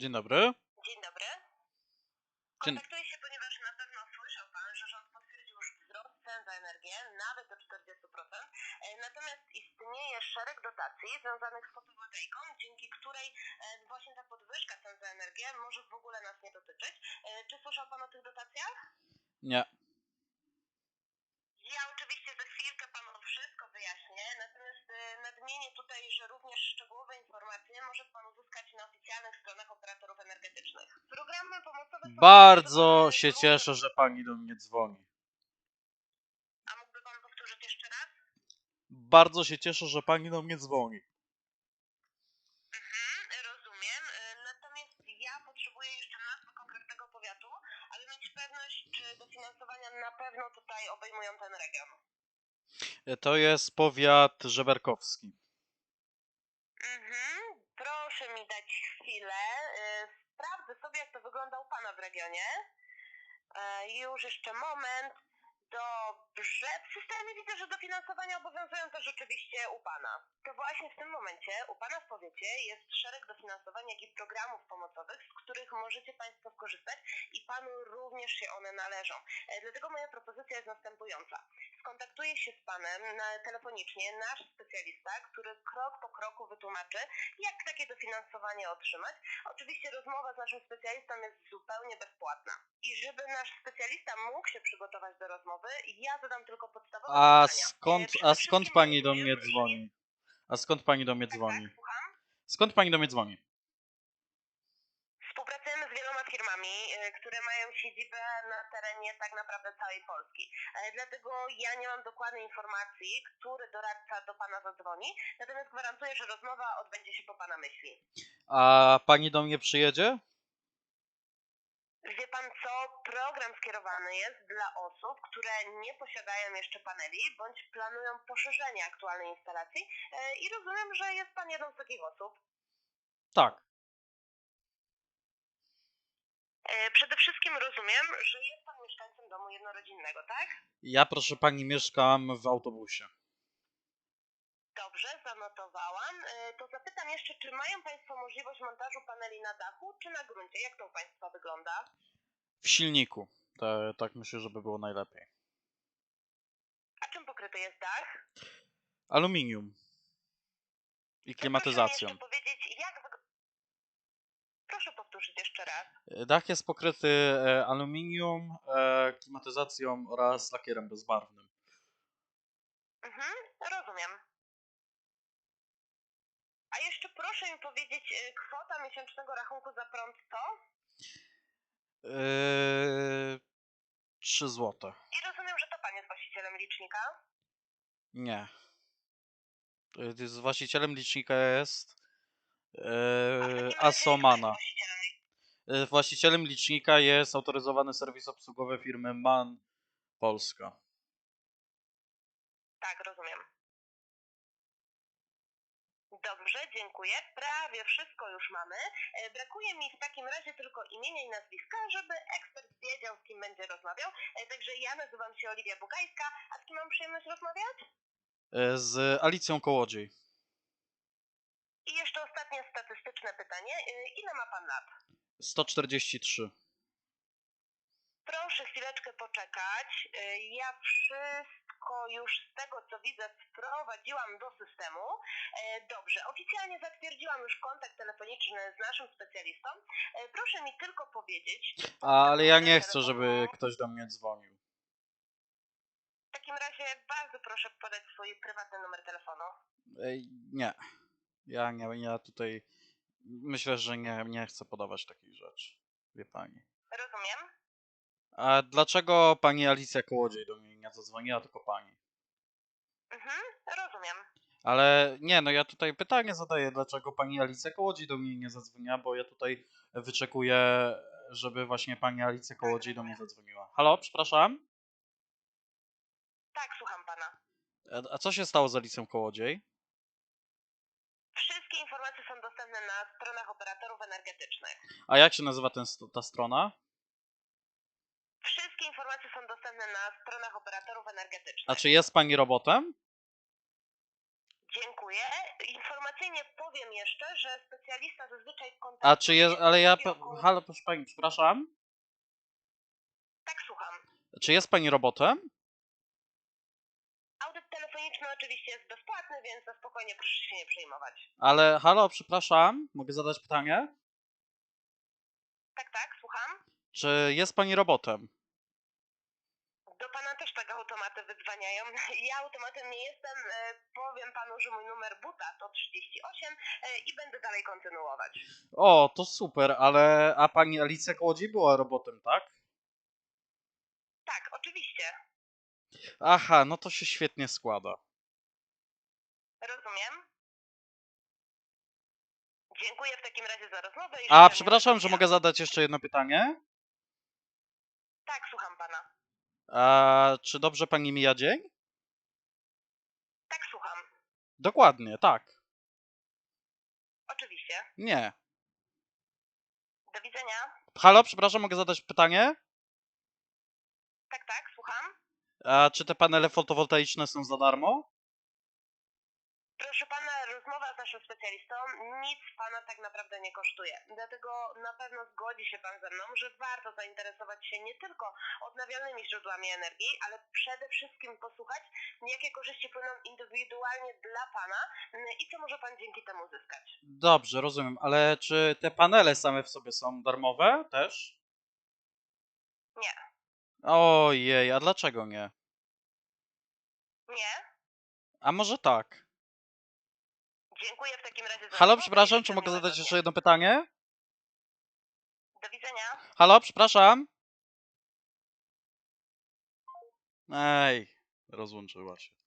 Dzień dobry. Dzień dobry. Kontaktuję się, ponieważ na pewno słyszał Pan, że rząd potwierdził już wzrost cen za energię nawet do 40%. E, Natomiast istnieje szereg dotacji związanych z fotowoltaiką, dzięki której e, właśnie ta podwyżka cen za energię może w ogóle nas nie dotyczyć. E, Czy słyszał Pan o tych dotacjach? Nie. Ja oczywiście za chwilkę Panu wszystko wyjaśnię, natomiast e, nadmienię tutaj, że również szczegółowe informacje może Pan uzyskać na oficjalnych stronach operatorów energetycznych. Programy pomocowe są Bardzo się cieszę, że pani do mnie dzwoni. A mógłby Pan powtórzyć jeszcze raz? Bardzo się cieszę, że pani do mnie dzwoni. Mhm, rozumiem. E, Natomiast ja potrzebuję jeszcze nazwy konkretnego powiatu, aby mieć pewność, czy dofinansowania na pewno tutaj obejmują ten region. E, To jest powiat żeberkowski. Mhm, proszę mi dać chwilę. E, Sprawdzę sobie, jak to wygląda u Pana w regionie. E, Już jeszcze moment. Dobrze. W systemie widzę, że dofinansowania obowiązują też rzeczywiście u Pana. To właśnie w tym momencie u Pana w powiecie jest szereg dofinansowań, jak i programów pomocowych, z których możecie Państwo skorzystać i Panu również się one należą. E, Dlatego moja propozycja jest następująca. Skontaktuje się z Panem na, telefonicznie nasz specjalista, który krok po kroku wytłumaczy, jak takie dofinansowanie otrzymać. Oczywiście rozmowa z naszym specjalistą jest zupełnie bezpłatna. I żeby nasz specjalista mógł się przygotować do rozmowy, ja zadam tylko podstawowe A pytania. skąd, a skąd pani do mnie że dzwoni? A skąd pani do mnie Tak, dzwoni? tak? Skąd pani do mnie dzwoni? Współpracujemy z wieloma firmami, e, które mają siedzibę na terenie tak naprawdę całej Polski. E, Dlatego ja nie mam dokładnej informacji, który doradca do Pana zadzwoni, natomiast gwarantuję, że rozmowa odbędzie się po Pana myśli. A pani do mnie przyjedzie? Wie Pan co? Program skierowany jest dla osób, które nie posiadają jeszcze paneli, bądź planują poszerzenie aktualnej instalacji e, i rozumiem, że jest Pan jedną z takich osób. Tak. E, Przede wszystkim rozumiem, że jest Pan mieszkańcem domu jednorodzinnego, tak? Ja, proszę pani, mieszkam w autobusie. Dobrze, zanotowałam. E, To zapytam jeszcze, czy mają Państwo możliwość montażu paneli na dachu, czy na gruncie? Jak to u Państwa wygląda? W silniku. Te, tak myślę, żeby było najlepiej. A czym pokryty jest dach? Aluminium. I klimatyzacją. Proszę mi jeszcze powiedzieć, jak. Proszę powtórzyć jeszcze raz. Dach jest pokryty e, aluminium, e, klimatyzacją oraz lakierem bezbarwnym. Mhm, rozumiem. A jeszcze proszę mi powiedzieć, kwota miesięcznego rachunku za prąd to? Yy, 3 złote. I rozumiem, że to pan jest właścicielem licznika? Nie. Z właścicielem licznika jest Jest Asomana. właścicielem licznika? Yy, Właścicielem licznika jest autoryzowany serwis obsługowy firmy MAN Polska. Tak, rozumiem. Dobrze, dziękuję. Prawie wszystko już mamy. E, Brakuje mi w takim razie tylko imienia i nazwiska, żeby ekspert wiedział, z kim będzie rozmawiał. E, Także ja nazywam się Oliwia Bugajska, a z kim mam przyjemność rozmawiać? Z Alicją Kołodziej. I jeszcze ostatnie statystyczne pytanie. E, Ile ma pan lat? 143. Proszę chwileczkę poczekać. Y, Ja wszystko już z tego, co widzę, wprowadziłam do systemu. E, Dobrze, oficjalnie zatwierdziłam już kontakt telefoniczny z naszym specjalistą. Proszę mi tylko powiedzieć. Ale ja nie chcę, żeby ktoś do mnie dzwonił. W takim razie bardzo proszę podać swój prywatny numer telefonu. Ej, Nie. Ja nie, ja tutaj myślę, że nie, nie chcę podawać takich rzeczy. Wie pani. Rozumiem. A dlaczego pani Alicja Kołodziej do mnie nie zadzwoniła, tylko pani? Mhm, rozumiem. Ale nie, no ja tutaj pytanie zadaję, dlaczego pani Alicja Kołodziej do mnie nie zadzwoniła, bo ja tutaj wyczekuję, żeby właśnie pani Alicja Kołodziej do mnie zadzwoniła. Halo, przepraszam? Tak, słucham pana. A- A co się stało z Alicją Kołodziej? Informacje są dostępne na stronach operatorów energetycznych. A jak się nazywa ten, ta strona? Wszystkie informacje są dostępne na stronach operatorów energetycznych. A czy jest pani robotem? Dziękuję. Informacyjnie powiem jeszcze, że specjalista zazwyczaj A kontaktuje czy jest, ale ja, halo, proszę pani, przepraszam, Tak, słucham. czy jest pani robotem? Telefoniczny oczywiście jest bezpłatny, więc na spokojnie proszę się nie przejmować. Ale halo, przepraszam, mogę zadać pytanie? Tak, tak, słucham. Czy jest pani robotem? Do pana też tak automaty wydzwaniają. Ja automatem nie jestem. e, Powiem panu, że mój numer buta to 38 e, i będę dalej kontynuować. O, to super, ale a pani Alicja Kołodziej była robotem, tak? Tak, oczywiście. Aha, no to się świetnie składa. Rozumiem. Dziękuję w takim razie za rozmowę. i A życzę przepraszam, że mogę zadać jeszcze jedno pytanie? Tak, słucham pana. A czy dobrze pani mija dzień? Tak, słucham. Dokładnie, tak. Oczywiście. Nie. Do widzenia. Halo, przepraszam, mogę zadać pytanie? Tak, tak, słucham. A czy te panele fotowoltaiczne są za darmo? Proszę pana, rozmowa z naszym specjalistą nic pana tak naprawdę nie kosztuje. Dlatego na pewno zgodzi się pan ze mną, że warto zainteresować się nie tylko odnawialnymi źródłami energii, ale przede wszystkim posłuchać, jakie korzyści płyną indywidualnie dla pana mm, i co może pan dzięki temu zyskać. Dobrze, rozumiem, ale czy te panele same w sobie są darmowe też? Nie. Ojej, a dlaczego nie? Nie? A może tak? Dziękuję w takim razie za Halo, rozmowę przepraszam, czy mogę zadać jeszcze jedno pytanie? Do widzenia. Halo, przepraszam. Ej, rozłączyła się.